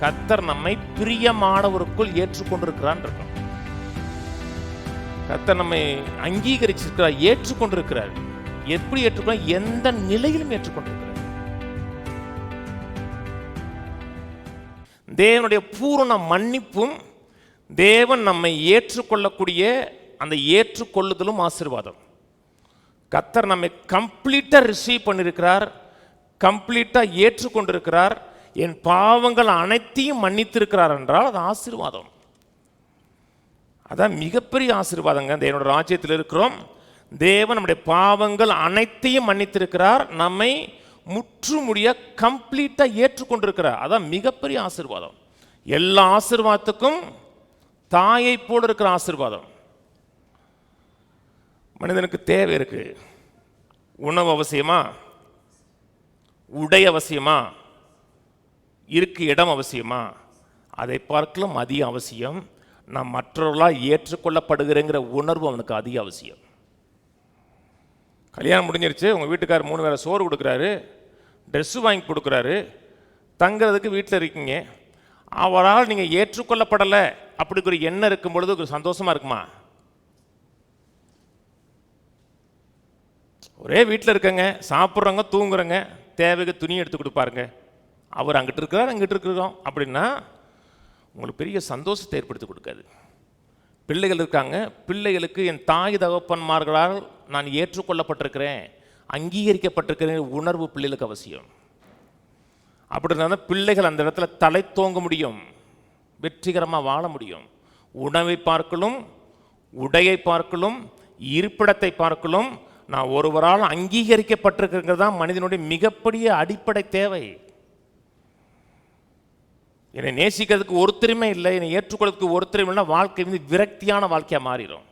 கத்தர் நம்மை பிரியமானவருக்குள் ஏற்றுக்கொண்டிருக்கிறான் இருக்கும் கத்தர் நம்மை அங்கீகரிச்சிருக்கிறார் ஏற்றுக்கொண்டிருக்கிறார். எப்படி ஏற்றுக்கொள்ள எந்த நிலையிலும் ஏற்றுக்கொண்டிருக்கிறார். தேவனுடைய பூரண மன்னிப்பும் தேவன் நம்மை ஏற்றுக்கொள்ளக்கூடிய அந்த ஏற்றுக்கொள்ளுதலும் ஆசீர்வாதம். கத்தர் நம்மை கம்ப்ளீட்டாக ரிசீவ் பண்ணியிருக்கிறார் கம்ப்ளீட்டாக ஏற்றுக்கொண்டிருக்கிறார் என் பாவங்கள் அனைத்தையும் மன்னித்திருக்கிறார் என்றால் அது ஆசீர்வாதம். அதான் மிகப்பெரிய ஆசீர்வாதங்க. தேவனோட ராஜ்யத்தில் இருக்கிறோம். தேவன் நம்முடைய பாவங்கள் அனைத்தையும் மன்னித்திருக்கிறார். நம்மை முற்றுமுடிய கம்ப்ளீட்டாக ஏற்றுக்கொண்டிருக்கிறார். அதான் மிகப்பெரிய ஆசீர்வாதம். எல்லா ஆசீர்வாதத்துக்கும் தாயை போல இருக்கிற ஆசீர்வாதம். மனிதனுக்கு தேவை இருக்கு. உணவு அவசியமா? உடை அவசியமா? இருக்கு இடம் அவசியமா? அதை பார்க்கலாம் அதிக அவசியம். நாம் மற்றவர்களால் ஏற்றுக்கொள்ளப்படுகிறேங்கிற உணர்வு அவனுக்கு அதிக அவசியம். கல்யாணம் முடிஞ்சிருச்சு உங்கள் வீட்டுக்கார் மூணு வேலை சோறு கொடுக்குறாரு ட்ரெஸ்ஸு வாங்கி கொடுக்குறாரு தங்குறதுக்கு வீட்டில் இருக்கீங்க. அவரால் நீங்கள் ஏற்றுக்கொள்ளப்படலை அப்படி ஒரு எண்ணம் இருக்கும் பொழுது ஒரு சந்தோஷமா இருக்குமா? ஒரே வீட்டில் இருக்கங்க சாப்பிட்றவங்க தூங்குறங்க தேவைக்கு துணி எடுத்து கொடுப்பாருங்க. அவர் அங்கிட்டு இருக்கிறார் அங்கிட்டு இருக்கிறோம். அப்படின்னா உங்களுக்கு பெரிய சந்தோஷத்தை ஏற்படுத்தி கொடுக்காது. பிள்ளைகள் இருக்காங்க. பிள்ளைகளுக்கு என் தாய் தகப்பன்மார்களால் நான் ஏற்றுக்கொள்ளப்பட்டிருக்கிறேன். அங்கீகரிக்கப்பட்டிருக்கிறேன் உணர்வு பிள்ளைகளுக்கு அவசியம். அப்படி இருந்தால் தான் பிள்ளைகள் அந்த இடத்துல தலை தோங்க முடியும். வெற்றிகரமாக வாழ முடியும். உணவை பார்க்கலும் உடையை பார்க்கலும் இருப்பிடத்தை பார்க்கலும் நான் ஒருவரால் அங்கீகரிக்கப்பட்டிருக்கிறது தான் மனிதனுடைய மிகப்பெரிய அடிப்படை தேவை. என்னை நேசிக்கிறதுக்கு ஒருத்தருமே இல்லை என்னை ஏற்றுக்கொள்றதுக்கு ஒருத்தருமே இல்லை வாழ்க்கை வந்து விரக்தியான வாழ்க்கையாக மாறிடும்.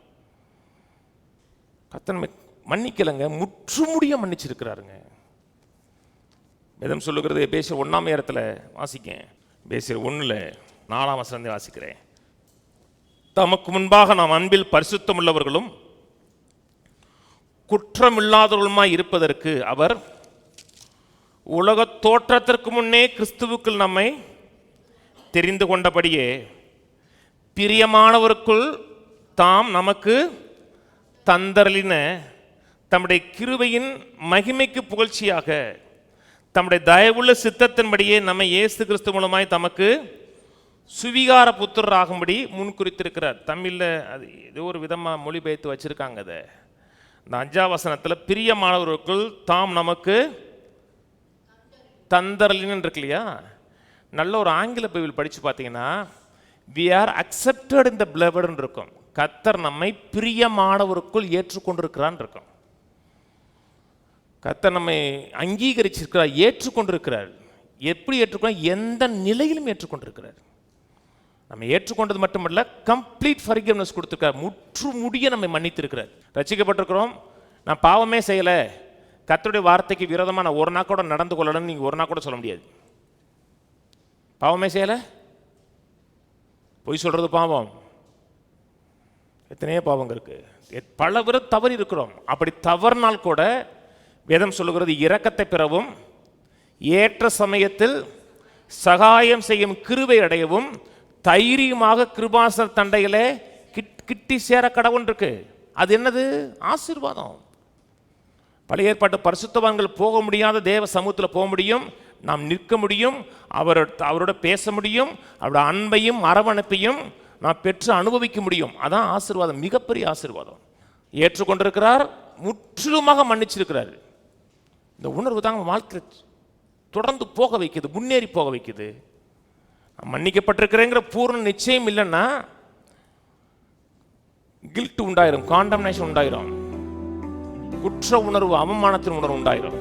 கத்தன் மன்னிக்கலைங்க முற்றுமுடிய மன்னிச்சிருக்கிறாருங்க. வேதம் சொல்லுகிறது பேசுகிற ஒன்றாம் நேரத்தில் வாசிக்கேன். பேசுகிற ஒன்றில் நாலாம் வசனத்தை வாசிக்கிறேன். தமக்கு முன்பாக நாம் அன்பில் பரிசுத்தம் உள்ளவர்களும் குற்றமில்லாதவர்களுமாய் இருப்பதற்கு அவர் உலக தோற்றத்திற்கு முன்னே கிறிஸ்துவுக்குள் நம்மை தெரிந்து கொண்டபடியே பிரியமானவருக்குள் தாம் நமக்கு தந்தரலின தம்முடைய கிருவையின் மகிமைக்கு புகழ்ச்சியாக தம்முடைய தயவுள்ள சித்தத்தின்படியே நம்ம இயேசு கிறிஸ்து மூலமாய் தமக்கு சுவிகார புத்திரராகும்படி முன் குறித்திருக்கிறார் தமிழில் அது ஏதோ ஒரு விதமாக மொழிபெயர்த்து வச்சுருக்காங்க அதை. இந்த அஞ்சாம் வசனத்தில் பிரியமானவருக்குள் தாம் நமக்கு தந்தரலின்னு இருக்கு இல்லையா? நல்ல ஒரு ஆங்கில பைபிள் படித்து பார்த்தீங்கன்னா வி ஆர் அக்செப்டட் இந்த பிளவர்னு இருக்கும். கத்தர் நம்மை பிரியமானவருக்குள் ஏற்றுக்கொண்டிருக்கிறான் இருக்கும். கத்தர் நம்மை அங்கீகரிச்சிருக்கிறார் ஏற்றுக்கொண்டிருக்கிறார். எப்படி ஏற்றுக்கொள்ள எந்த நிலையிலும் ஏற்றுக்கொண்டிருக்கிறார். நம்ம ஏற்றுக்கொண்டது மட்டுமல்ல கம்ப்ளீட் ஃபர்கிவ்னஸ் கொடுத்துருக்கார். முற்று முடிய நம்மை மன்னித்திருக்கிறார். ரசிக்கப்பட்டிருக்கிறோம். நான் பாவமே செய்யலை. கத்தருடைய வார்த்தைக்கு விரோதமாக நான் ஒரு நாள் கூட நடந்து கொள்ளணும்னு நீங்கள் ஒரு நாள் கூட சொல்ல முடியாது. பாவமே செய்யலை? பொய் சொல்கிறது பாவம். எத்தனையோ பாவங்க இருக்கு. பல பேர் தவறி இருக்கிறோம். அப்படி தவறினால் கூட வேதம் சொல்லுகிறது இரக்கத்தை பெறவும் ஏற்ற சமயத்தில் சகாயம் செய்யும் கிருவை அடையவும் தைரியமாக கிருபாசர் தண்டையிலே கிட் கிட்டி சேர கடவுன் இருக்கு. அது என்னது? ஆசீர்வாதம். பழைய ஏற்பாட்டு பரிசுத்தவான்கள் போக முடியாத தேவ சமூகத்தில் போக முடியும். நாம் நிற்க முடியும். அவர் அவரோட பேச முடியும். அவரோட அன்பையும் அரவணைப்பையும் நாம் பெற்று அனுபவிக்க முடியும். அதான் ஆசீர்வாதம் மிகப்பெரிய ஆசீர்வாதம். ஏற்றுக்கொண்டிருக்கிறார் முற்றிலுமாக மன்னிச்சிருக்கிறார். இந்த உணர்வு தாங்க வாழ்க்கை தொடர்ந்து போக வைக்குது முன்னேறி போக வைக்குது. மன்னிக்கப்பட்டிருக்கிறேங்கிற பூர்ண நிச்சயம் இல்லைன்னா கில்ட் உண்டாயிரும் காண்டம்னேஷன் உண்டாயிரும். குற்ற உணர்வு அவமானத்தின் உணர்வு உண்டாயிரும்.